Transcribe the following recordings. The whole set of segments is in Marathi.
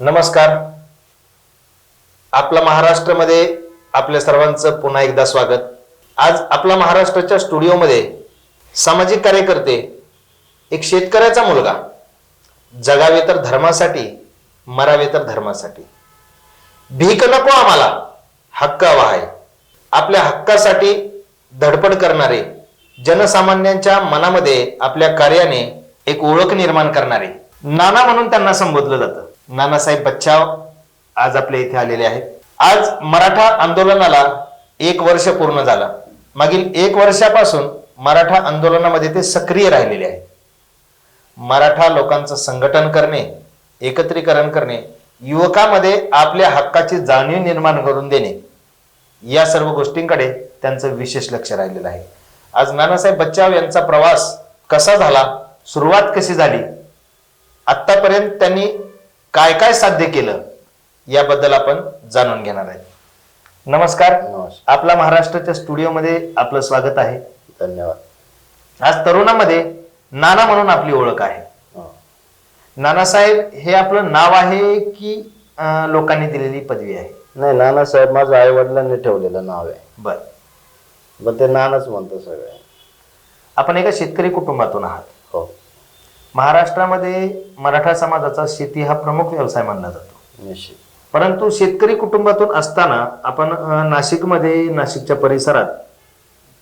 नमस्कार. आपला महाराष्ट्रामध्ये आपल्या सर्वांचं पुन्हा एकदा स्वागत. आज आपला महाराष्ट्राच्या स्टुडिओमध्ये सामाजिक कार्यकर्ते एक शेतकऱ्याचा मुलगा. जगावे तर धर्मासाठी मरावे तर धर्मासाठी. भीक नको आम्हाला. हक्क हवा आहे आपल्या हक्कासाठी धडपड करणारे जनसामान्यांच्या मनामध्ये आपल्या कार्याने एक ओळख निर्माण करणारे. नाना म्हणून त्यांना संबोधलं जातं. नानासाहेब बच्चाव आज आपल्या इथे आलेले आहेत. आज मराठा आंदोलनाला एक वर्ष पूर्ण झालं. मागील एक वर्षापासून मराठा आंदोलनामध्ये ते सक्रिय राहिलेले आहेत. मराठा लोकांचं संघटन करणे एकत्रीकरण करणे युवकामध्ये आपल्या हक्काची जाणीव निर्माण करून देणे या सर्व गोष्टींकडे त्यांचं विशेष लक्ष राहिलेलं आहे. आज नानासाहेब बच्चाव यांचा प्रवास कसा झाला सुरुवात कशी झाली आत्तापर्यंत त्यांनी काय काय साध्य केलं याबद्दल आपण जाणून घेणार आहे नमस्कार. नमस्कार. आपला महाराष्ट्राच्या स्टुडिओमध्ये आपलं स्वागत आहे. धन्यवाद. आज तरुणामध्ये नाना म्हणून आपली ओळख आहे. हो. नानासाहेब हे आपलं नाव आहे की लोकांनी दिलेली पदवी आहे? नाही नानासाहेब माझं आई वडिलांनी ठेवलेलं नाव आहे. बर. पण ते नानाच म्हणतो सगळे. आपण एका शेतकरी कुटुंबातून आहात. हो. महाराष्ट्रामध्ये मराठा समाजाचा शेती हा प्रमुख व्यवसाय मानला जातो. निश्चित. परंतु शेतकरी कुटुंबातून असताना आपण नाशिकमध्ये नाशिकच्या परिसरात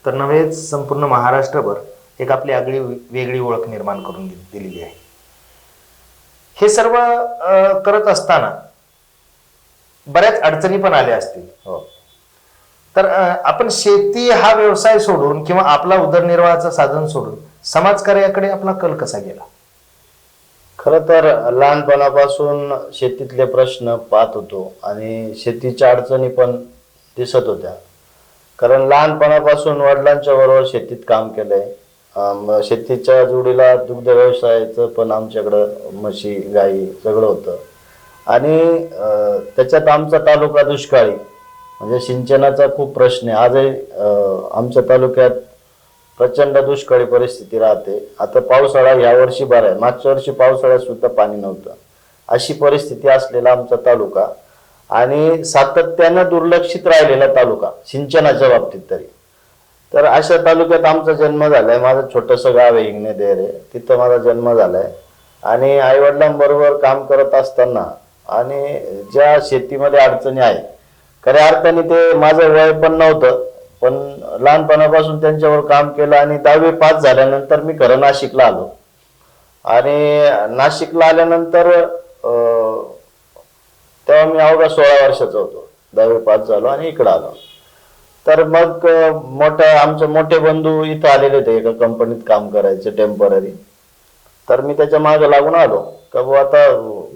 तर नव्हे संपूर्ण महाराष्ट्रभर एक आपली आगळी वेगळी ओळख निर्माण करून दिलेली आहे. हे सर्व करत असताना बऱ्याच अडचणी पण आल्या असतील. हो. तर आपण शेती हा व्यवसाय सोडून किंवा आपला उदरनिर्वाहाचं साधन सोडून समाजकार्याकडे आपला कल कसा गेला? खर तर लहानपणापासून शेतीतले प्रश्न पाहत होतो आणि शेतीच्या अडचणी पण दिसत होत्या. कारण लहानपणापासून वडिलांच्या बरोबर शेतीत काम केलंय. शेतीच्या जोडीला दुग्ध व्यवसायाचं पण आमच्याकडं म्हशी गाई सगळं होतं. आणि त्याच्यात आमचा तालुका दुष्काळी म्हणजे सिंचनाचा खूप प्रश्न आहे. आजही आमच्या तालुक्यात प्रचंड दुष्काळी परिस्थिती राहते. आता पावसाळा ह्या वर्षी बरा आहे. मागच्या वर्षी पावसाळ्यात सुद्धा पाणी नव्हतं. अशी परिस्थिती असलेला आमचा तालुका आणि सातत्यानं दुर्लक्षित राहिलेला तालुका सिंचनाच्या बाबतीत तरी. तर अशा तालुक्यात आमचा जन्म झालाय. माझं छोटंसं गाव आहे हिंगणे देरे तिथं माझा जन्म झालाय. आणि आईवडिलांबरोबर काम करत असताना आणि ज्या शेतीमध्ये अडचणी आहे खऱ्या अर्थाने ते माझं वय पण नव्हतं. पण लहानपणापासून त्यांच्यावर काम केलं आणि दहावी पास झाल्यानंतर मी खरं नाशिकला आलो. आणि नाशिकला आल्यानंतर तेव्हा मी अवघा सोळा वर्षाचा होतो. दहावी पास झालो आणि इकडं आलो. तर मग मोठ्या आमचे मोठे बंधू इथं आलेले होते. एका कंपनीत काम करायचे टेंपररी तर मी त्याच्यामागे लागून आलो. का बुवा आता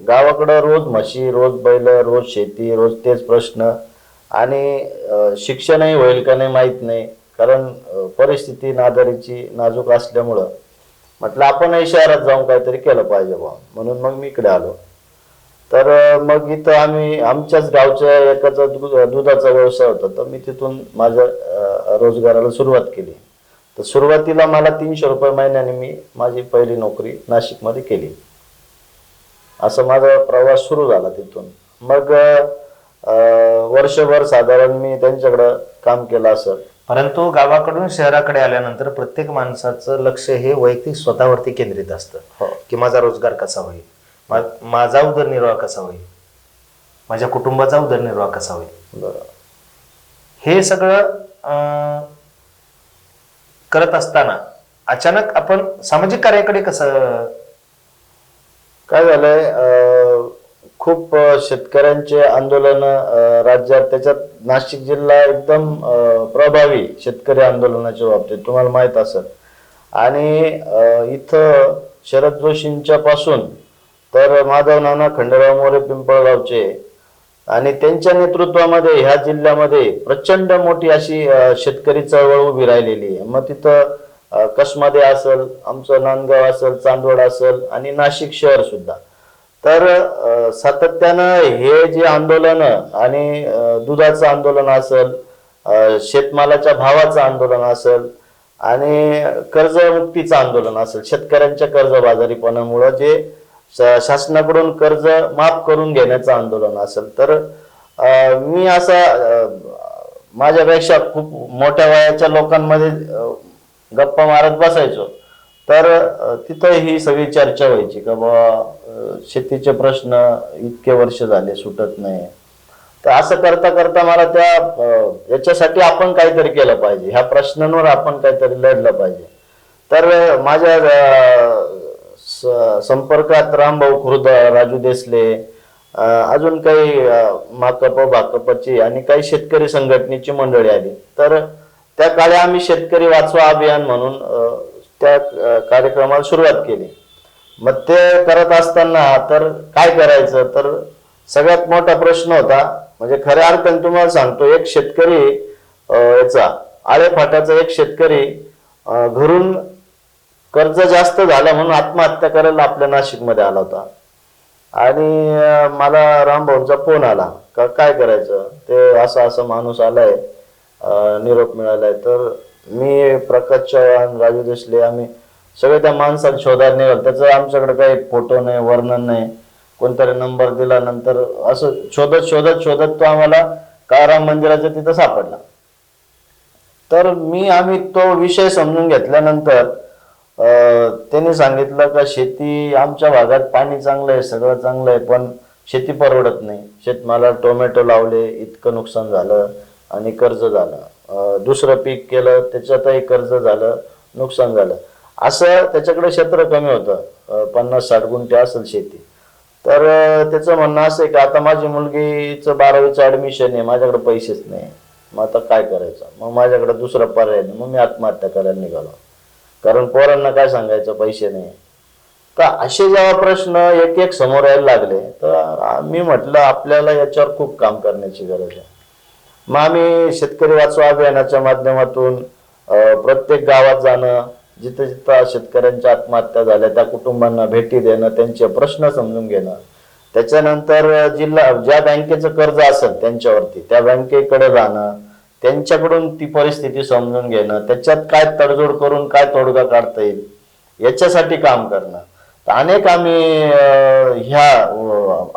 गावाकडं रोज म्हशी रोज बैल रोज शेती रोज तेच प्रश्न. आणि शिक्षणही होईल का नाही माहीत नाही. कारण परिस्थिती नादारीची नाजूक असल्यामुळं म्हटलं आपणही शहरात जाऊन काहीतरी केलं पाहिजे बुवा. म्हणून मग मी इकडे आलो. तर मग इथं आम्ही आमच्याच गावच्या एकाचा दुधाचा व्यवसाय होता. तर मी तिथून माझ्या रोजगाराला सुरुवात केली. तर सुरुवातीला मला तीनशे रुपये महिन्याने मी माझी पहिली नोकरी नाशिकमध्ये केली. असं माझा प्रवास सुरू झाला तिथून. मग वर्षभर साधारण मी त्यांच्याकडं काम केलं असं. परंतु गावाकडून शहराकडे आल्यानंतर प्रत्येक माणसाचं लक्ष हे वैयक्तिक स्वतःवरती केंद्रित असतं. हो. की माझा रोजगार कसा होईल? माझा उदरनिर्वाह कसा होईल? माझ्या कुटुंबाचा उदरनिर्वाह कसा होईल? हे सगळं करत असताना अचानक आपण सामाजिक कार्याकडे कसं काय झालंय अं, खूप शेतकऱ्यांचे आंदोलन राज्यात त्याच्यात नाशिक जिल्हा एकदम प्रभावी शेतकरी आंदोलनाच्या बाबतीत. तुम्हाला माहीत असेल. आणि इथं शरद जोशींच्या पासून तर माधव नाना खंडेराव मोरे पिंपळगावचे आणि त्यांच्या नेतृत्वामध्ये ह्या जिल्ह्यामध्ये प्रचंड मोठी अशी शेतकरी चळवळ उभी राहिलेली आहे. मग तिथं कसमध्ये असेल आमचं नांदगाव असेल चांदवड असेल आणि नाशिक शहर सुद्धा. तर सातत्यानं हे जे आंदोलन आणि दुधाचं आंदोलन असेल शेतमालाच्या भावाचं आंदोलन असेल आणि कर्जमुक्तीचं आंदोलन असेल शेतकऱ्यांच्या कर्जबाजारीपणामुळं जे शासनाकडून कर्ज माफ करून घेण्याचं आंदोलन असेल. तर मी असा माझ्यापेक्षा खूप मोठ्या वयाच्या लोकांमध्ये गप्पा मारत बसायचो. तर तिथं ही सगळी चर्चा व्हायची का बाबा शेतीचे प्रश्न इतके वर्ष झाले सुटत नाही. तर असं करता करता मला त्या याच्यासाठी आपण काहीतरी केलं पाहिजे. ह्या प्रश्नांवर आपण काहीतरी लढलं पाहिजे. तर माझ्या स- संपर्कात रामभाऊ खुर्द राजू देसले अजून काही माकप भाकपची आणि काही शेतकरी संघटनेची मंडळी आली. तर त्या काळी आम्ही शेतकरी वाचवा अभियान म्हणून त्या कार्यक्रमाला सुरुवात केली. मग ते करत असताना तर काय करायचं? तर सगळ्यात मोठा प्रश्न होता म्हणजे खऱ्या अर्थाने तुम्हाला सांगतो एक शेतकरी याचा आळेफाटाचा एक शेतकरी घरून कर्ज जास्त झालं म्हणून आत्महत्या करायला आपल्या नाशिकमध्ये आला होता. आणि मला रामभाऊंचा फोन आला का काय करायचं? ते असं असं माणूस आलाय निरोप मिळालाय तर मी प्रकाश चव्हाण राजू देशले आम्ही सगळे त्या माणसाला शोधायला निघाल. त्याचं आमच्याकडे काही फोटो नाही वर्णन नाही. कोणतरी नंबर दिला नंतर असं शोधत शोधत शोधत तो आम्हाला काराम मंदिराच्या तिथं सापडला. तर मी आम्ही तो विषय समजून घेतल्यानंतर अं, त्यांनी सांगितलं का शेती आमच्या भागात पाणी चांगलं आहे सगळं चांगलं आहे पण शेती परवडत नाही. शेतमाला टोमॅटो लावले इतकं नुकसान झालं आणि कर्ज झालं. दुसरं पीक केलं त्याच्यातही कर्ज झालं नुकसान झालं. असं त्याच्याकडे क्षेत्र कमी होतं. पन्नास साठ गुंठे असेल शेती. तर त्याचं म्हणणं असं आहे की आता माझी मुलगीचं बारावीचं ॲडमिशन आहे माझ्याकडे पैसेच नाही. मग आता काय करायचं? मग माझ्याकडे दुसरा पर्याय नाही. मग मी आत्महत्या करायला निघालो. कारण पोरांना काय सांगायचं? पैसे नाही. तर असे जेव्हा प्रश्न एक एक समोर यायला लागले तर मी म्हटलं आपल्याला याच्यावर खूप काम करण्याची गरज आहे. मग आम्ही शेतकरी वाचवा अभियानाच्या माध्यमातून प्रत्येक गावात जाणं जिथं जिथं शेतकऱ्यांच्या आत्महत्या झाल्या त्या कुटुंबांना भेटी देणं त्यांचे प्रश्न समजून घेणं. त्याच्यानंतर जिल्हा ज्या बँकेचं कर्ज असेल त्यांच्यावरती त्या बँकेकडे जाणं त्यांच्याकडून ती परिस्थिती समजून घेणं त्याच्यात काय तडजोड करून काय तोडगा काढता येईल याच्यासाठी काम करणं. तर अनेक आम्ही ह्या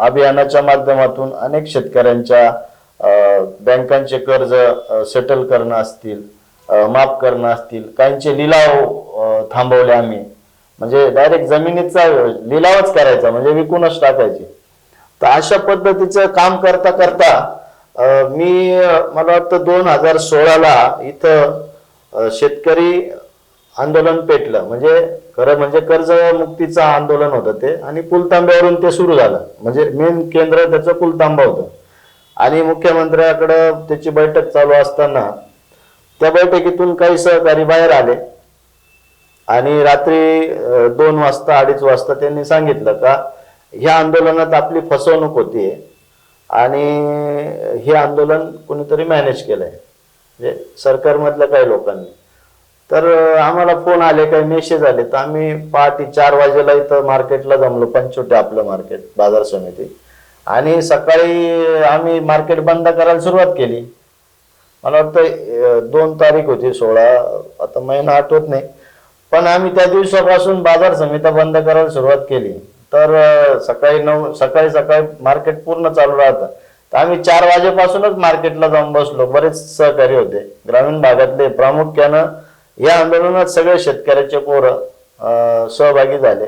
अभियानाच्या माध्यमातून अनेक शेतकऱ्यांच्या बँकांचे कर्ज सेटल करणं असतील माफ करणं असतील काहींचे लिलाव थांबवले आम्ही. म्हणजे डायरेक्ट जमिनीचा लिलावच करायचा म्हणजे विकूनच टाकायचे. तर अशा पद्धतीचं काम करता करता मी मला वाटतं दोन हजार सोळाला इथं शेतकरी आंदोलन पेटलं. म्हणजे खरं म्हणजे कर्जमुक्तीचं आंदोलन होतं ते आणि पुलतांब्यावरून ते सुरू झालं. म्हणजे मेन केंद्र त्याचं पुलतांबा होतं. आणि मुख्यमंत्र्याकडं त्याची बैठक चालू असताना त्या बैठकीतून काही सहकारी बाहेर आले. आणि रात्री दोन वाजता अडीच वाजता त्यांनी सांगितलं का ह्या आंदोलनात आपली फसवणूक होतीये आणि हे आंदोलन कोणीतरी मॅनेज केलंय. म्हणजे सरकारमधल्या काही लोकांनी. तर आम्हाला फोन आले काही मेसेज आले. तर आम्ही पहाटे चार वाजेला इथं मार्केटला जमलो पंचवटे आपलं मार्केट बाजार समिती. आणि सकाळी आम्ही मार्केट बंद करायला सुरुवात केली. मला वाटतं दोन तारीख होती सोळा आता महिना आठवत नाही. पण आम्ही त्या दिवसापासून बाजार समिता बंद करायला सुरुवात केली. तर सकाळी नऊ सकाळी सकाळी मार्केट पूर्ण चालू राहतं. तर आम्ही चार वाजेपासूनच मार्केटला जाऊन बसलो. बरेच सहकारी होते. ग्रामीण भागातले प्रामुख्यानं या आंदोलनात सगळे शेतकऱ्याचे पोरं सहभागी झाले.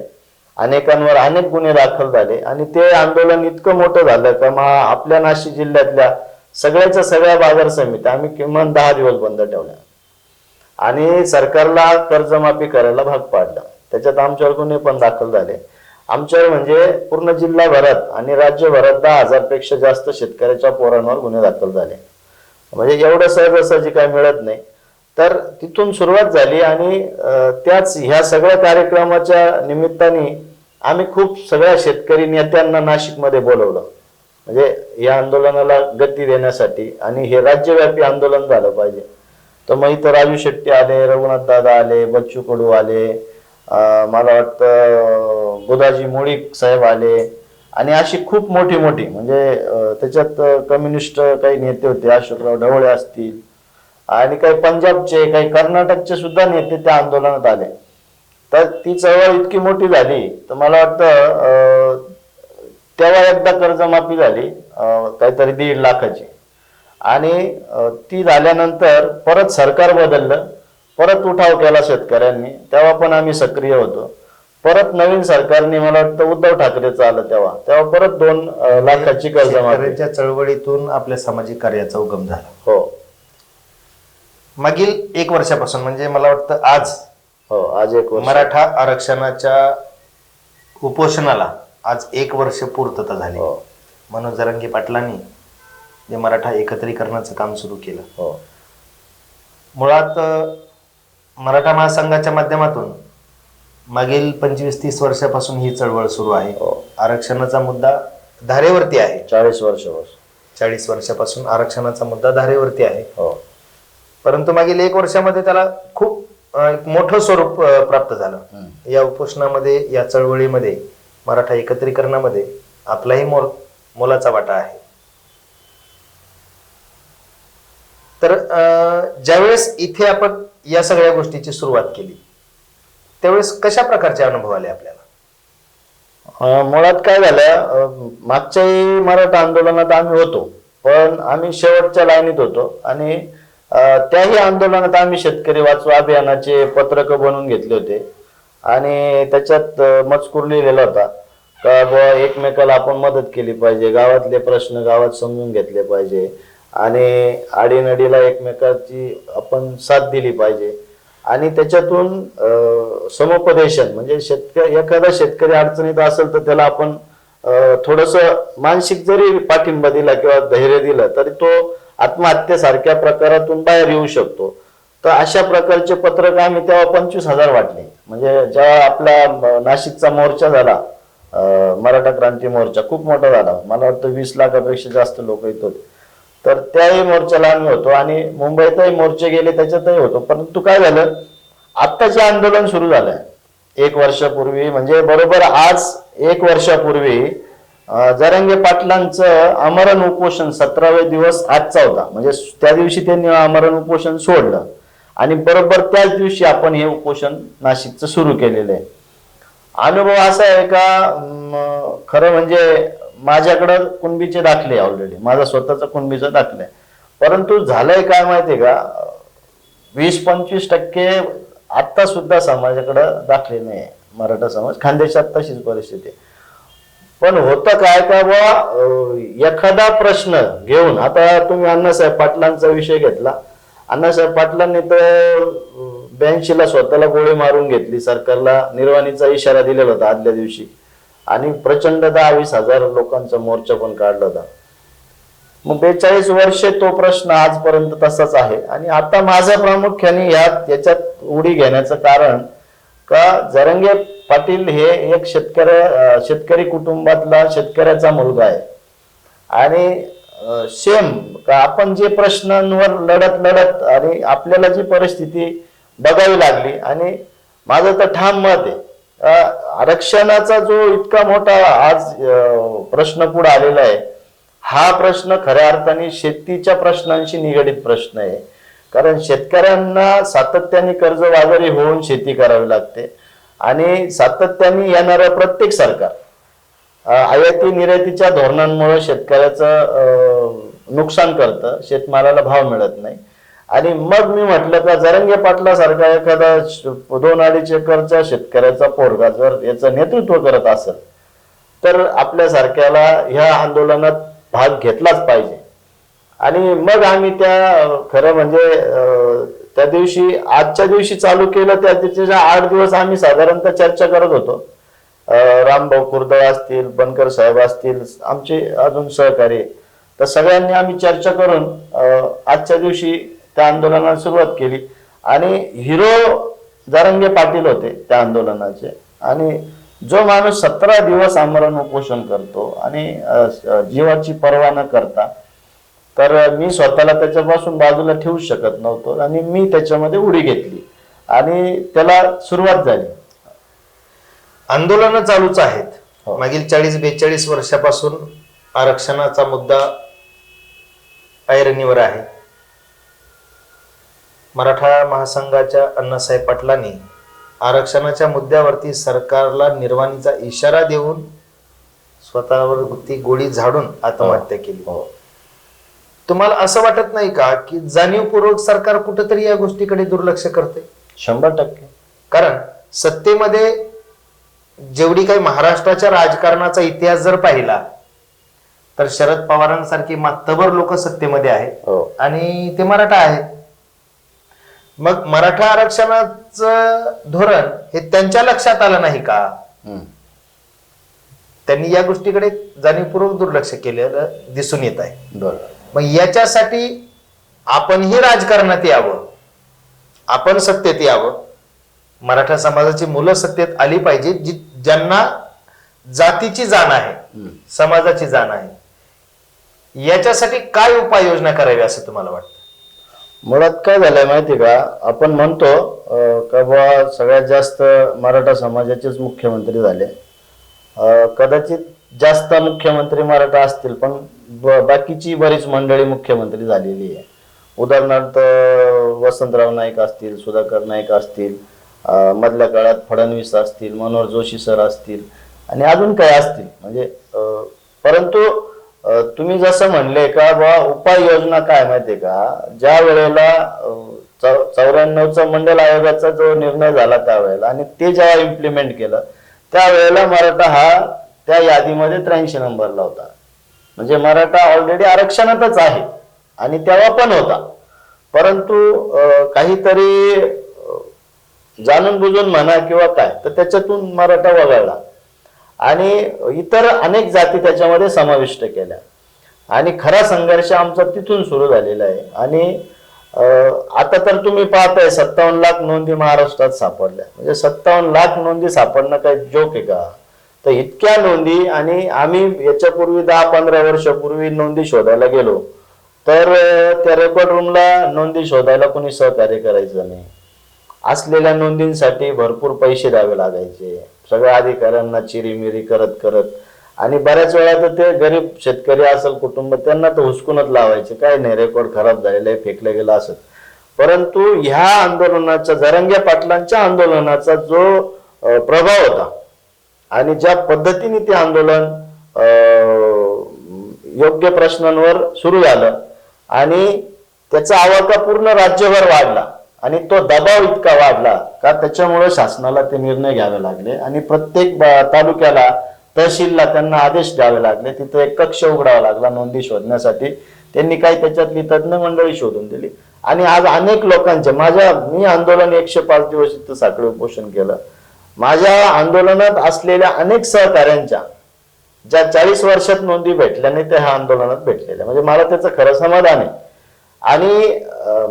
अनेकांवर अनेक गुन्हे दाखल झाले. आणि ते आंदोलन इतकं मोठं झालं का मग आपल्या नाशिक जिल्ह्यातल्या सगळ्याच्या सगळ्या बाजार समित्या आम्ही किमान दहा दिवस बंद ठेवल्या. आणि सरकारला कर्जमाफी करायला भाग पाडला. त्याच्यात आमच्यावर गुन्हे पण दाखल झाले. आमच्यावर म्हणजे पूर्ण जिल्हाभरात आणि राज्यभरात दहा हजारपेक्षा जास्त शेतकऱ्याच्या पोरांवर गुन्हे दाखल झाले. म्हणजे एवढं सहजासहजी काय मिळत नाही. तर तिथून सुरुवात झाली आणि त्याच ह्या सगळ्या कार्यक्रमाच्या निमित्ताने आम्ही खूप सगळ्या शेतकरी नेत्यांना नाशिकमध्ये बोलवलं. म्हणजे या आंदोलनाला गती देण्यासाठी आणि हे राज्यव्यापी आंदोलन झालं पाहिजे. तर मग इथं राजू शेट्टी आले रघुनाथ दादा आले बच्चू कडू आले मला वाटतं बुधाजी मुळीक साहेब आले आणि अशी खूप मोठी मोठी म्हणजे त्याच्यात कम्युनिस्ट काही नेते होते अशोकराव ढवळे असतील आणि काही पंजाबचे काही कर्नाटकचे सुद्धा नेते त्या आंदोलनात आले. तर ती चळवळ इतकी मोठी झाली तर मला वाटतं तेव्हा एकदा कर्जमाफी झाली काहीतरी दीड लाखाची. आणि ती झाल्यानंतर परत सरकार बदललं परत उठाव केला शेतकऱ्यांनी तेव्हा पण आम्ही सक्रिय होतो. परत नवीन सरकारने मला वाटतं उद्धव ठाकरेचं आलं तेव्हा. तेव्हा परत दोन लाखाची कर्जमाफी. शेतकऱ्यांच्या चळवळीतून आपल्या सामाजिक कार्याचा उगम झाला. हो. मागील एक वर्षापासून म्हणजे मला वाटतं आज हो आज एक वर्ष. मराठा आरक्षणाच्या उपोषणाला आज एक वर्ष पूर्तता झाली. हो. मनोज जरांगे पाटलांनी जे मराठा एकत्रीकरणाचं काम सुरू केलं. हो. मुळात मराठा महासंघाच्या माध्यमातून मागील पंचवीस तीस वर्षापासून ही चळवळ सुरू आहे. हो. आरक्षणाचा मुद्दा धारेवरती आहे. चाळीस वर्ष चाळीस वर्षापासून आरक्षणाचा मुद्दा धारेवरती आहे. हो. परंतु मागील एक वर्षामध्ये त्याला खूप मोठं स्वरूप प्राप्त झालं. या उपोषणामध्ये या चळवळीमध्ये मराठा एकत्रीकरणामध्ये आपलाही मोल मोलाचा वाटा आहे. तर ज्यावेळेस इथे आपण या सगळ्या गोष्टीची सुरुवात केली त्यावेळेस कशा प्रकारचे अनुभव आले आपल्याला? मुळात काय झालं मागच्याही मराठा आंदोलनात आम्ही होतो पण आम्ही शेवटच्या लाईनीत होतो आणि त्याही आंदोलनात आम्ही शेतकरी वाचवा अभियानाचे पत्रक बनवून घेतले होते. आणि त्याच्यात मजकूर लिहिलेला होता का बुवा एकमेकाला आपण मदत केली पाहिजे गावातले प्रश्न गावात समजून घेतले पाहिजे आणि आडीनडीला एकमेकाची आपण साथ दिली पाहिजे. आणि त्याच्यातून समुपदेशन म्हणजे शेतकरी एखादा शेतकरी अडचणीत असेल तर त्याला आपण थोडस मानसिक जरी पाठिंबा दिला किंवा धैर्य दिलं तरी तो आत्महत्येसारख्या प्रकारातून बाहेर येऊ शकतो. तर अशा प्रकारचे पत्रक आम्ही तेव्हा पंचवीस हजार वाटले. म्हणजे जेव्हा आपला नाशिकचा मोर्चा झाला मराठा क्रांती मोर्चा खूप मोठा झाला. मला वाटतं वीस लाखापेक्षा जास्त लोक येत होते तर त्याही मोर्चाला आम्ही होतो आणि मुंबईतही मोर्चे गेले त्याच्यातही होतो. परंतु काय झालं? आत्ताचे आंदोलन सुरू झालंय एक वर्षापूर्वी म्हणजे बरोबर आज एक वर्षापूर्वी जरंगे पाटलांचं आमरण उपोषण सतरावे दिवस आजचा होता. म्हणजे त्या दिवशी त्यांनी आमरण उपोषण सोडलं. आणि बरोबर त्याच दिवशी आपण हे उपोषण नाशिकचं सुरू केलेलं आहे. अनुभव असा आहे का खरं म्हणजे माझ्याकडं कुणबीचे दाखले ऑलरेडी माझा स्वतःचा कुणबीचा दाखला आहे. परंतु झालंय काय माहितीये का वीस पंचवीस टक्के आता सुद्धा समाजाकडं दाखले नाही आहे मराठा समाज खानदेशात तशीच परिस्थिती आहे. पण होतं काय का बा एखादा प्रश्न घेऊन आता तुम्ही अण्णासाहेब पाटलांचा विषय घेतला. अण्णासाहेब पाटलांनी तर ब्याऐंशीला स्वतःला गोळी मारून घेतली सरकारला निर्वाणीचा इशारा दिलेला होता आदल्या दिवशी. आणि प्रचंड दहा वीस हजार लोकांचा मोर्चा पण काढला होता. मग बेचाळीस वर्षे तो प्रश्न आजपर्यंत तसाच आहे. आणि आता माझं प्रामुख्याने यात याच्यात उडी घेण्याचं कारण का जरंगे पाटील हे एक शेतकरी शेतकरी कुटुंबातला शेतकऱ्याचा मुलगा आहे. आणि सेम का आपण जे प्रश्नांवर लढत लढत आणि आपल्याला जी परिस्थिती बघावी लागली आणि माझं तर ठाम मत आहे. आरक्षणाचा जो इतका मोठा आज प्रश्न पुढे आलेला आहे हा प्रश्न खऱ्या अर्थाने शेतीच्या प्रश्नांशी निगडीत प्रश्न आहे. कारण शेतकऱ्यांना सातत्याने कर्जबाजारी होऊन शेती करावी लागते. आणि सातत्याने येणारं प्रत्येक सरकार आयाती निर्यातीच्या धोरणांमुळे शेतकऱ्याचं अं, नुकसान करतं शेतमालाला भाव मिळत नाही. आणि मग मी म्हटलं का जरंगे पाटला सारखा एखादा दोन अडीच एकरच्या शेतकऱ्याचा पोरगा जर याचं नेतृत्व करत असेल तर आपल्यासारख्याला ह्या आंदोलनात भाग घेतलाच पाहिजे. आणि मग आम्ही त्या खरं म्हणजे त्या दिवशी आजच्या दिवशी चालू केलं त्या दिवशीच्या आठ दिवस आम्ही साधारणतः चर्चा करत होतो. रामभाऊ कुर्दळ असतील बनकर साहेब असतील आमचे अजून सहकारी तर सगळ्यांनी आम्ही चर्चा करून आजच्या दिवशी त्या आंदोलनाला सुरुवात केली. आणि हिरो जारंगे पाटील होते त्या आंदोलनाचे. आणि जो माणूस सतरा दिवस आमरण उपोषण करतो आणि जीवाची पर्वा न करता तर मी स्वतःला त्याच्यापासून बाजूला ठेवू शकत नव्हतो आणि मी त्याच्यामध्ये उडी घेतली. आणि त्याला सुरुवात झाली. आंदोलनं चालूच आहेत. हो. मागील चाळीस बेचाळीस वर्षापासून आरक्षणाचा मुद्दा ऐरणीवर आहे. मराठा महासंघाच्या अण्णासाहेब पाटलांनी आरक्षणाच्या मुद्द्यावरती सरकारला निर्वाणीचा इशारा देऊन स्वतःवर ती गोळी झाडून आत्महत्या केली. हो. तुम्हाला असं वाटत नाही का की जाणीवपूर्वक सरकार कुठेतरी या गोष्टीकडे दुर्लक्ष करते? शंभर टक्के. कारण सत्तेमध्ये जेवढी काही महाराष्ट्राच्या राजकारणाचा इतिहास जर पाहिला तर शरद पवारांसारखी मातबर लोक सत्तेमध्ये आहेत. हो. आणि ते मराठा आहेत. मग मराठा आरक्षणाचं धोरण हे त्यांच्या लक्षात आलं नाही का? हम्म. त्यांनी या गोष्टीकडे जाणीवपूर्वक दुर्लक्ष केलेलं दिसून येत आहे. बरोबर मग याच्यासाठी आपणही राजकारणात यावं. आपण सत्तेत यावं. मराठा समाजाची मुलं सत्तेत आली पाहिजे जी ज्यांना जातीची जाण आहे. समाजाची जाण आहे. याच्यासाठी काय उपाययोजना करावी असं तुम्हाला वाटतं? मुळात काय झालंय माहिती का? आपण म्हणतो का बुवा सगळ्यात जास्त मराठा समाजाचेच मुख्यमंत्री झाले. कदाचित जास्त मुख्यमंत्री मराठा असतील पण ब- बाकीची बरीच मंडळी मुख्यमंत्री झालेली आहे. उदाहरणार्थ वसंतराव नाईक असतील सुधाकर नाईक असतील मधल्या काळात फडणवीस असतील मनोहर जोशी सर असतील आणि अजून काय असतील. म्हणजे परंतु तुम्ही जसं म्हणले का बा उपाययोजना काय माहितीये का? ज्या वेळेला चौऱ्याण्णवचा मंडल आयोगाचा जो निर्णय झाला त्यावेळेला आणि ते जेव्हा इम्प्लिमेंट केलं त्यावेळेला मराठा हा त्या यादीमध्ये त्र्याऐंशी नंबरला होता. म्हणजे मराठा ऑलरेडी आरक्षणातच आहे. आणि तेव्हा पण होता. परंतु काहीतरी जाणून बुजून म्हणा किंवा काय तर त्याच्यातून मराठा वगळला. आणि इतर अनेक जाती त्याच्यामध्ये समाविष्ट केल्या. आणि खरा संघर्ष आमचा तिथून सुरू झालेला आहे. आणि आता तर तुम्ही पाहताय सत्तावन्न लाख नोंदी महाराष्ट्रात सापडल्या. म्हणजे सत्तावन्न लाख नोंदी सापडणं काही जोक आहे का? तर इतक्या नोंदी आणि आम्ही याच्यापूर्वी दहा पंधरा वर्षापूर्वी नोंदी शोधायला गेलो. तर त्या रेकॉर्ड रूमला नोंदी शोधायला कोणी सहकार्य करायचं नाही. असलेल्या नोंदींसाठी भरपूर पैसे द्यावे लागायचे. सगळ्या अधिकाऱ्यांना चिरीमिरी करत करत. आणि बऱ्याच वेळा तर ते गरीब शेतकरी असेल कुटुंब त्यांना तर हुसकूनच लावायचे. काय नाही रेकॉर्ड खराब झालेलं आहे फेकलं गेलं असत परंतु ह्या आंदोलनाचा जरंग्या पाटलांच्या आंदोलनाचा जो प्रभाव होता आणि ज्या पद्धतीने ते आंदोलन योग्य प्रश्नांवर सुरू झालं आणि त्याचा आवाका पूर्ण राज्यभर वाढला आणि तो दबाव इतका वाढला का त्याच्यामुळे शासनाला ते निर्णय घ्यावे लागले आणि प्रत्येक तालुक्याला तहसीलला त्यांना आदेश द्यावे लागले. तिथे एक कक्ष उघडावा लागला नोंदी शोधण्यासाठी. त्यांनी काही त्याच्यातली तज्ज्ञ मंडळी शोधून दिली. आणि आज अनेक लोकांचे माझ्या मी आंदोलन एकशे पाच दिवस इथं साखळी उपोषण केलं. माझ्या आंदोलनात असलेल्या अनेक सहकाऱ्यांच्या ज्या चाळीस वर्षात नोंदी भेटल्या नाही त्या ह्या आंदोलनात भेटलेल्या. म्हणजे मला त्याचं खरं समाधान आहे. आणि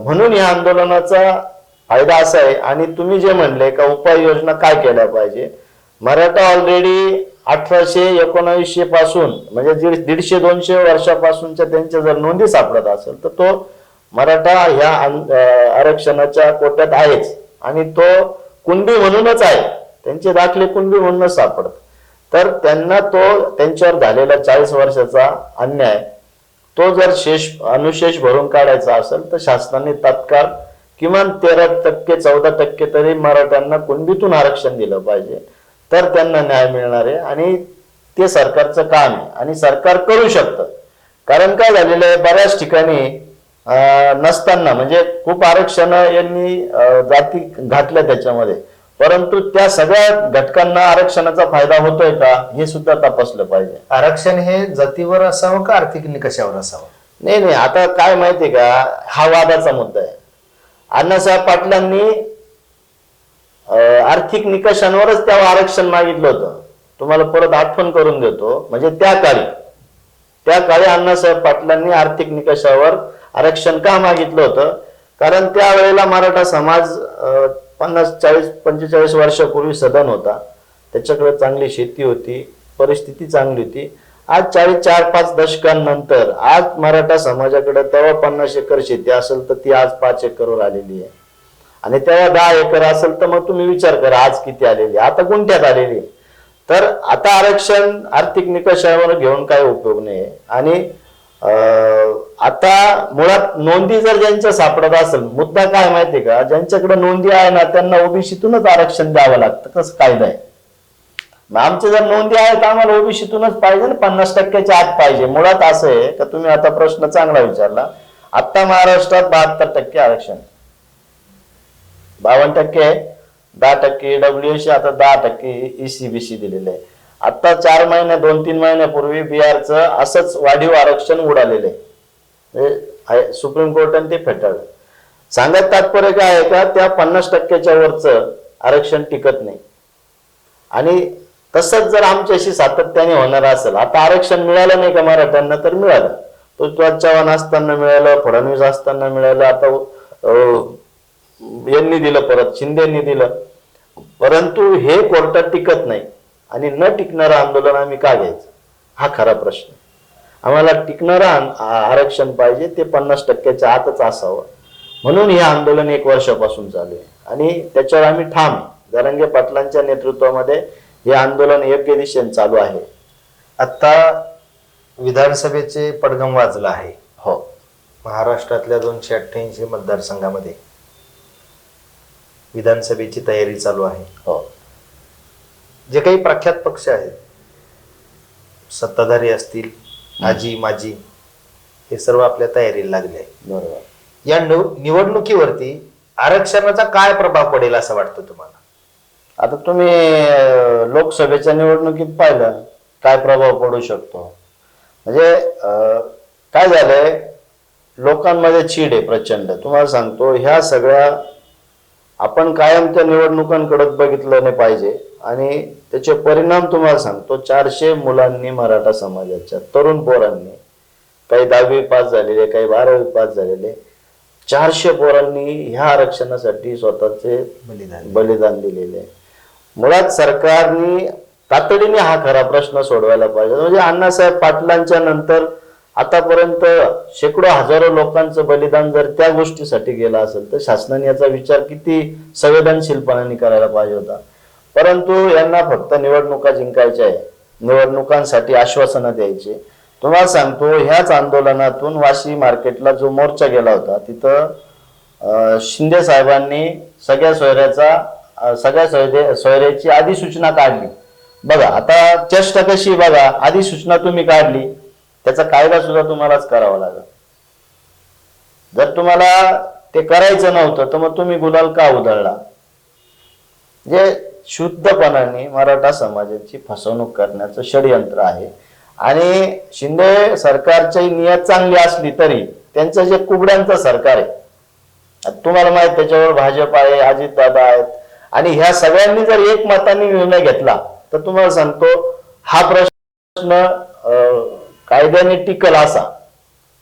म्हणून या आंदोलनाचा फायदा असा आहे. आणि तुम्ही जे म्हणले का उपाययोजना काय केल्या पाहिजे? मराठा ऑलरेडी अठराशे एकोणावीसशे पासून म्हणजे दीडशे दोनशे वर्षापासूनच्या त्यांच्या जर नोंदी सापडत असेल तर तो मराठा ह्या आरक्षणाच्या कोट्यात आहेच. आणि तो कुंडी म्हणूनच आहे. त्यांचे दाखले कुणबी म्हणूनच सापडत. तर त्यांना तो त्यांच्यावर झालेला चाळीस वर्षाचा अन्याय तो जर शेष अनुशेष भरून काढायचा असेल तर शासनाने तात्काळ किमान तेरा टक्के चौदा टक्के तरी मराठ्यांना कुणबीतून आरक्षण दिलं पाहिजे. तर त्यांना न्याय मिळणार आहे आणि ते सरकारचं काम आहे आणि सरकार करू शकतं. कारण काय झालेलं आहे बऱ्याच ठिकाणी नसताना म्हणजे खूप आरक्षण यांनी जाती घातल्या त्याच्यामध्ये. परंतु त्या सगळ्या घटकांना आरक्षणाचा फायदा होतोय का हे सुद्धा तपासलं पाहिजे. आरक्षण हे जातीवर असावं का आर्थिक निकषावर असावं? नाही नाही आता काय माहितीये का हा वादाचा मुद्दा आहे. अण्णासाहेब पाटलांनी आर्थिक निकषांवरच तेव्हा आरक्षण मागितलं होतं. तुम्हाला परत आठवण करून देतो. म्हणजे त्या काळी त्या काळी अण्णासाहेब पाटलांनी आर्थिक निकषावर आरक्षण का मागितलं होतं? कारण त्यावेळेला मराठा समाज पन्नास चाळीस पंचेचाळीस वर्षापूर्वी सदन होता त्याच्याकडे चांगली शेती होती परिस्थिती चांगली होती आज चाळीस चार पाच दशकांनंतर आज मराठा समाजाकडे तेव्हा पन्नास एकर शेती असेल तर ती आज पाच एकरवर आलेली आहे आणि तेव्हा दहा एकर असेल तर मग तुम्ही विचार करा आज किती आलेली आहे. आता गुंठ्यात आलेली आहे. तर आता आरक्षण आर्थिक निकषावर घेऊन काय उपयोग नाही आणि अं, आता मुळात नोंदी जर ज्यांच्या सापडत असेल मुद्दा काय माहितीये का? ज्यांच्याकडे नोंदी आहे ना त्यांना ओबीसीतूनच आरक्षण द्यावं लागतं. कसं कायदा आहे? आमचे जर नोंदी आहेत तर आम्हाला ओबीसीतूनच पाहिजे ना पन्नास टक्क्याच्या आत पाहिजे. मुळात असं आहे का तुम्ही आता प्रश्न चांगला विचारला. आता महाराष्ट्रात बहात्तर टक्के आरक्षण बावन्न टक्के आहे दहा टक्के डब्ल्यूएसी आता दहा टक्के ईसीबीसी दिलेले आहे. आता चार महिने दोन तीन महिन्यापूर्वी बिहारचं असंच वाढीव आरक्षण उडालेलं आहे. म्हणजे सुप्रीम कोर्टाने ते फेटाळलं सांगत तात्पर्य काय आहे का त्या पन्नास टक्क्याच्या वरचं आरक्षण टिकत नाही. आणि तसंच जर आमच्याशी सातत्याने होणार असेल आता आरक्षण मिळालं नाही का मराठ्यांना तर मिळालं. पृथ्वीराज चव्हाण असताना मिळालं फडणवीस असताना मिळालं आता अं, यांनी दिलं परत शिंदेनी दिलं. परंतु हे कोर्टात टिकत नाही. आणि न टिकणारं आंदोलन आम्ही का घ्यायचं? हा खरा प्रश्न. आम्हाला टिकणारं आरक्षण पाहिजे ते पन्नास टक्क्याच्या आतच असावं. म्हणून हे आंदोलन एक वर्षापासून चालू आहे. आणि त्याच्यावर आम्ही ठाम. जरांगे पाटलांच्या नेतृत्वामध्ये हे आंदोलन योग्य दिशेने चालू आहे. आता विधानसभेचे पडगम वाजलं आहे. हो. महाराष्ट्रातल्या दोनशे अठ्ठ्याऐंशी मतदारसंघामध्ये विधानसभेची तयारी चालू आहे. हो. जे काही प्रख्यात पक्ष आहेत सत्ताधारी असतील आजी माजी हे सर्व आपल्या तयारीला लागले आहे. बरोबर. या निव- निवडणुकीवरती आरक्षणाचा काय प्रभाव पडेल असं वाटतं तुम्हाला? आता तुम्ही अं, लोकसभेच्या निवडणुकीत पाहिलं काय प्रभाव पडू शकतो? म्हणजे अं, काय झालंय? लोकांमध्ये चीड आहे प्रचंड. तुम्हाला सांगतो ह्या सगळ्या आपण कायम त्या निवडणुकांकडे बघितलं नाही पाहिजे. आणि त्याचे परिणाम तुम्हाला सांगतो चारशे मुलांनी मराठा समाजाच्या तरुण पोरांनी काही दहावी पास झालेले काही बारावी पास झालेले चारशे पोरांनी ह्या आरक्षणासाठी स्वतःचे बलिदान बलिदान दिलेले. आहे. मुळात सरकारने तातडीने हा खरा प्रश्न सोडवायला पाहिजे. म्हणजे अण्णासाहेब पाटलांच्या नंतर आतापर्यंत शेकडो हजारो लोकांचं बलिदान जर त्या गोष्टीसाठी गेलं असेल तर शासनाने याचा विचार किती संवेदनशीलपणाने करायला पाहिजे होता. परंतु यांना फक्त निवडणुका जिंकायच्या आहे निवडणुकांसाठी आश्वासनं द्यायची. तुम्हाला सांगतो ह्याच आंदोलनातून वाशी मार्केटला जो मोर्चा गेला होता तिथं शिंदे साहेबांनी सगळ्या सोयऱ्याचा सगळ्या सोयरे सोयऱ्याची अधिसूचना काढली. बघा आता चेष्टा कशी बघा अधिसूचना तुम्ही काढली. त्याचा कायदा सुद्धा तुम्हालाच करावा लागेल. जर तुम्हाला ते करायचं नव्हतं तर मग तुम्ही गुलाल का उधळला? जे शुद्धपणाने मराठा समाजाची फसवणूक करण्याचं षडयंत्र आहे. आणि शिंदे सरकारची नियत चांगली असली तरी त्यांचं जे कुबड्यांचं सरकार आहे तुम्हाला माहीत त्याच्यावर भाजप आहे अजितदादा आहेत आणि ह्या सगळ्यांनी जर एक मताने निर्णय घेतला तर तुम्हाला सांगतो हा प्रश्न अं, कायद्याने टिकल असा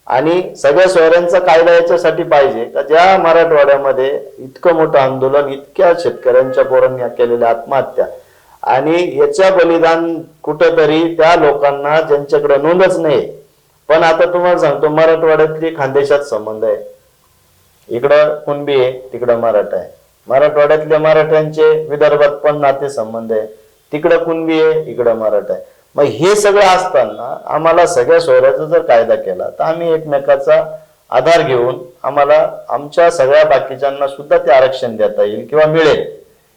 आणि सगळ्या सोयऱ्यांचा कायदा याच्यासाठी पाहिजे. का ज्या मराठवाड्यामध्ये इतकं मोठं आंदोलन इतक्या शेतकऱ्यांच्या पोरांनी केलेल्या आत्महत्या आणि याच्या बलिदान कुठंतरी त्या लोकांना ज्यांच्याकडे नोंदच नाही. पण आता तुम्हाला सांगतो मराठवाड्यातली खानदेशात संबंध आहे. इकडं कुणबी आहे तिकडं मराठा आहे. मराठवाड्यातल्या मराठ्यांचे विदर्भात पण नाते संबंध आहे. तिकडं कुणबी आहे इकडं मराठा आहे. मग हे सगळं असताना आम्हाला सगळ्या सोयऱ्याचा जर कायदा केला तर आम्ही एकमेकाचा आधार घेऊन आम्हाला आमच्या सगळ्या बाकीच्यांना सुद्धा ते आरक्षण देता येईल किंवा मिळेल.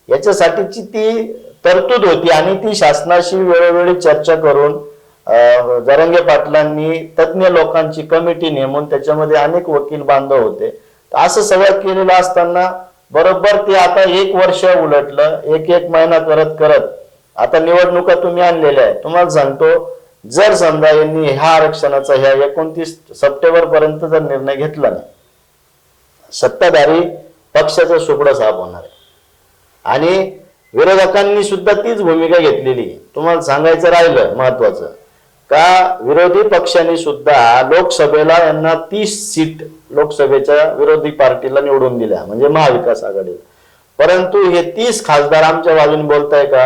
याच्यासाठीची ती तरतूद होती आणि ती शासनाशी वेळोवेळी चर्चा करून जरंगे पाटलांनी तज्ज्ञ लोकांची कमिटी नेमून त्याच्यामध्ये अनेक वकील बांधव होते. तर असं सगळं केलेलं असताना बरोबर ते आता एक वर्ष उलटलं एक एक महिना करत करत आता निवडणुका तुम्ही आणलेल्या आहे तुम्हाला सांगतो जर समजा यांनी ह्या आरक्षणाचा ह्या एकोणतीस सप्टेंबर पर्यंत जर निर्णय घेतला नाही सत्ताधारी पक्षाचा सुपडं साफ होणार. आहे आणि विरोधकांनी सुद्धा तीच भूमिका घेतलेली आहे. तुम्हाला सांगायचं राहिलं महत्वाचं का विरोधी पक्षांनी सुद्धा लोकसभेला यांना तीस सीट लोकसभेच्या विरोधी पार्टीला निवडून दिल्या म्हणजे महाविकास आघाडीला. परंतु हे तीस खासदार आमच्या बाजूने बोलताय का?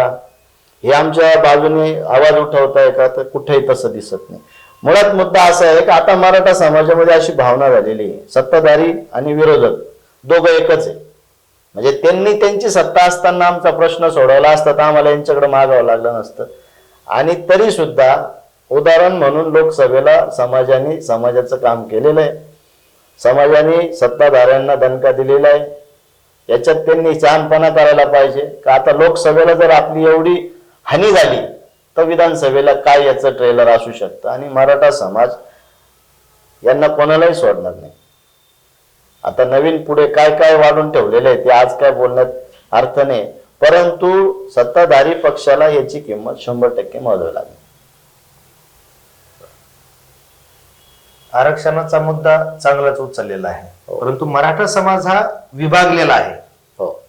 हे आमच्या बाजूने आवाज उठवताय का तर कुठेही तसं दिसत नाही. मुळात मुद्दा असा आहे की आता मराठा समाजामध्ये अशी भावना झालेली आहे. सत्ताधारी आणि विरोधक दोघं एकच आहे. म्हणजे त्यांनी त्यांची सत्ता असताना आमचा प्रश्न सोडवला असता तर आम्हाला यांच्याकडे मागावं लागलं नसतं. आणि तरी सुद्धा उदाहरण म्हणून लोकसभेला समाजाने समाजाचं काम केलेलं आहे. समाजाने सत्ताधाऱ्यांना दणका दिलेला आहे. याच्यात त्यांनी शहाणपणा करायला पाहिजे. का आता लोकसभेला जर आपली एवढी हानी झाली तर विधानसभेला काय याचं ट्रेलर असू शकतं? आणि मराठा समाज यांना कोणालाही सोडणार नाही. आता नवीन पुढे काय काय वाढून ठेवलेलं आहे ते आज काय बोलण्यात अर्थ नाही. परंतु सत्ताधारी पक्षाला याची किंमत शंभर टक्के मोजावी लागेल. आरक्षणाचा मुद्दा चांगलाच उचललेला आहे. परंतु मराठा समाज हा विभागलेला आहे. हो.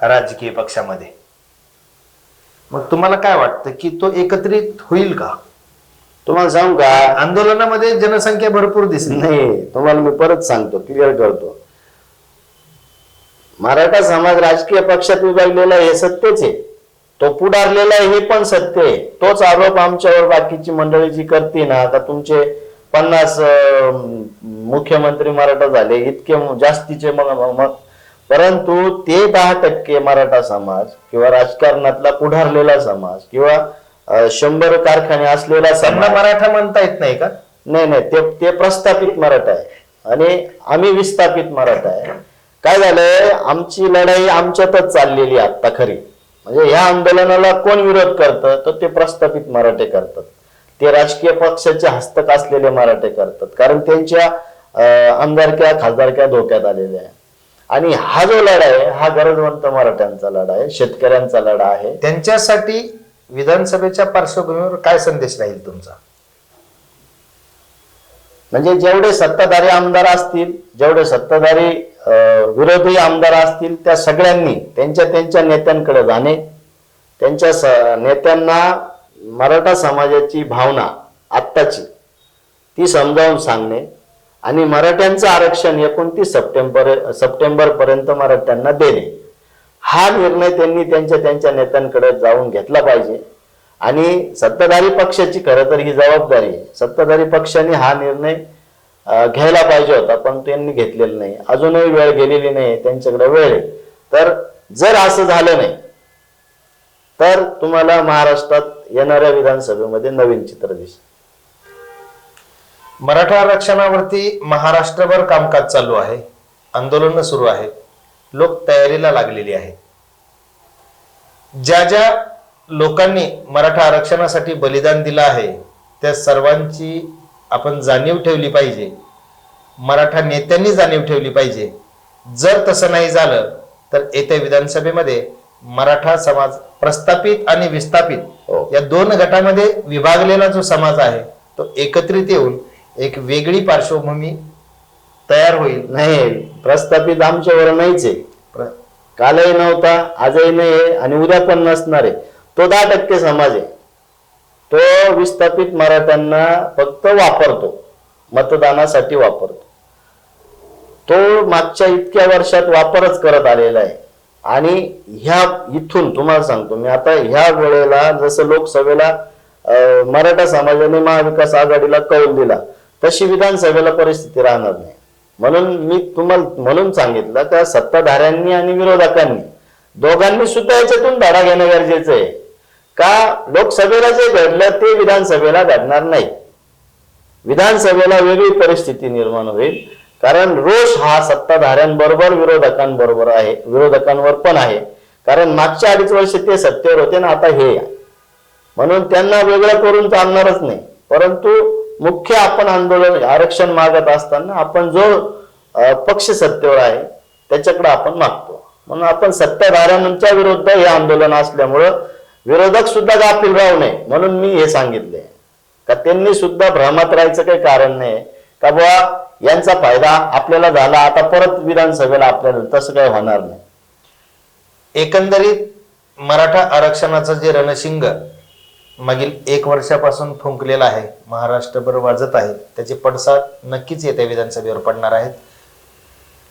राजकीय पक्षामध्ये. मग तुम्हाला काय वाटतं की तो एकत्रित होईल का? तुम्हाला सांगू का? आंदोलनामध्ये जनसंख्या भरपूर दिसली. नाही तुम्हाला मी परत सांगतो क्लिअर करतो. मराठा समाज राजकीय पक्षात विभागलेला आहे हे सत्यच आहे. तो पुढारलेला आहे हे पण सत्य आहे. तोच आरोप आमच्यावर बाकीची मंडळी जी करते ना आता तुमचे पन्नास मुख्यमंत्री मराठा झाले इतके जास्तीचे मग परंतु ते दहा टक्के मराठा समाज किंवा राजकारणातला पुढारलेला समाज किंवा शंभर कारखाने असलेला समाज मराठा म्हणता येत नाही का? नाही नाही ते ते प्रस्थापित मराठा आहे. आणि आम्ही विस्थापित मराठा आहे. काय झालंय? आमची लढाई आमच्यातच चाललेली आता खरी. म्हणजे ह्या आंदोलनाला कोण विरोध करतं? तर ते प्रस्थापित मराठे करतात. ते राजकीय पक्षाचे हस्तक असलेले मराठे करतात. कारण त्यांच्या आमदारक्या खासदारक्या धोक्यात आलेल्या आहे आणि हा जो लढा आहे हा गरजवंत मराठ्यांचा लढा आहे शेतकऱ्यांचा लढा आहे. त्यांच्यासाठी विधानसभेच्या पार्श्वभूमीवर काय संदेश राहील तुमचा? म्हणजे जेवढे सत्ताधारी आमदार असतील जेवढे सत्ताधारी विरोधी आमदार असतील त्या सगळ्यांनी त्यांच्या त्यांच्या नेत्यांकडे जाणे त्यांच्या नेत्यांना मराठा समाजाची भावना आत्ताची ती समजावून सांगणे आणि मराठ्यांचं आरक्षण एकोणतीस सप्टेंबर सप्टेंबर पर्यंत मराठ्यांना देणे? हा निर्णय त्यांनी त्यांच्या त्यांच्या नेत्यांकडे जाऊन घेतला पाहिजे. आणि सत्ताधारी पक्षाची खरं तर ही जबाबदारी आहे. सत्ताधारी पक्षाने हा निर्णय घ्यायला पाहिजे होता पण त्यांनी घेतलेला नाही. अजूनही वेळ गेलेली नाही त्यांच्याकडे वेळ आहे. तर जर असं झालं नाही तर तुम्हाला महाराष्ट्रात येणाऱ्या विधानसभेमध्ये नवीन चित्र दिसेल. मराठा आरक्षणावरती महाराष्ट्रभर कामकाज चालू आहे. आंदोलन सुरू आहे लोक तयारीला लागलेली आहेत. ज्या ज्या लोकांनी मराठा आरक्षणासाठी बलिदान दिलं आहे त्या सर्वांची आपण जाणीव ठेवली पाहिजे. मराठा नेत्यांनी जाणीव ठेवली पाहिजे. जर तसं नाही झालं तर येत्या विधानसभेमध्ये मराठा समाज प्रस्थापित आणि विस्थापित हो. या दोन गटामध्ये विभागलेला जो समाज आहे तो एकत्रित येऊन एक वेगळी पार्श्वभूमी तयार होईल. नाही प्रस्थापित आमच्यावर नाहीच आहे. कालही नव्हता आजही नाही आहे आणि उद्या पण नसणार आहे. तो दहा टक्के समाज आहे. तो विस्थापित मराठ्यांना फक्त वापरतो. मतदानासाठी वापरतो. तो मागच्या इतक्या वर्षात वापरच करत आलेला आहे. आणि ह्या इथून तुम्हाला सांगतो मी आता ह्या वेळेला जसं लोकसभेला मराठा समाजाने महाविकास आघाडीला कौल दिला तशी विधानसभेला परिस्थिती राहणार नाही. म्हणून मी तुम्हाला म्हणून सांगितलं त्या सत्ताधाऱ्यांनी आणि विरोधकांनी दोघांनी सुद्धा याच्यातून धडा घेणं गरजेचं आहे. का लोकसभेला जे घडलं ते विधानसभेला घडणार नाही. विधानसभेला वेगळी परिस्थिती निर्माण होईल. कारण रोष हा सत्ताधाऱ्यांबरोबर विरोधकांबरोबर आहे विरोधकांवर पण आहे. कारण मागच्या अडीच वर्ष ते सत्तेवर होते ना आता हे म्हणून त्यांना वेगळं करून चालणारच नाही. परंतु मुख्य आपण आंदोलन आरक्षण मागत असताना आपण जो पक्ष सत्तेवर आहे त्याच्याकडे आपण मागतो. म्हणून आपण सत्ताधाऱ्यांच्या विरुद्ध हे आंदोलन असल्यामुळं विरोधक सुद्धा गाफील राहू नये म्हणून मी हे सांगितले का त्यांनी सुद्धा भ्रमात राहायचं काही कारण नाही. का बुवा यांचा फायदा आपल्याला झाला आता परत विधानसभेला आपल्याला तसं काही होणार नाही. एकंदरीत मराठा आरक्षणाचं जे रणशिंग मागील एक वर्षापासून फुंकलेला आहे. महाराष्ट्रभर वाजत आहे. त्याचे पडसाद नक्कीच येत्या विधानसभेवर पडणार आहेत.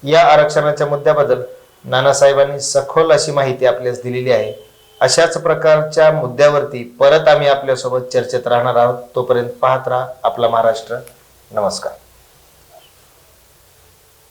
या आरक्षणाच्या मुद्द्याबद्दल नानासाहेबांनी सखोल अशी माहिती आपल्यास दिलेली आहे. अशाच प्रकारच्या मुद्द्यावरती परत आम्ही आपल्यासोबत चर्चेत राहणार आहोत. तोपर्यंत पाहत राहा आपला महाराष्ट्र. नमस्कार.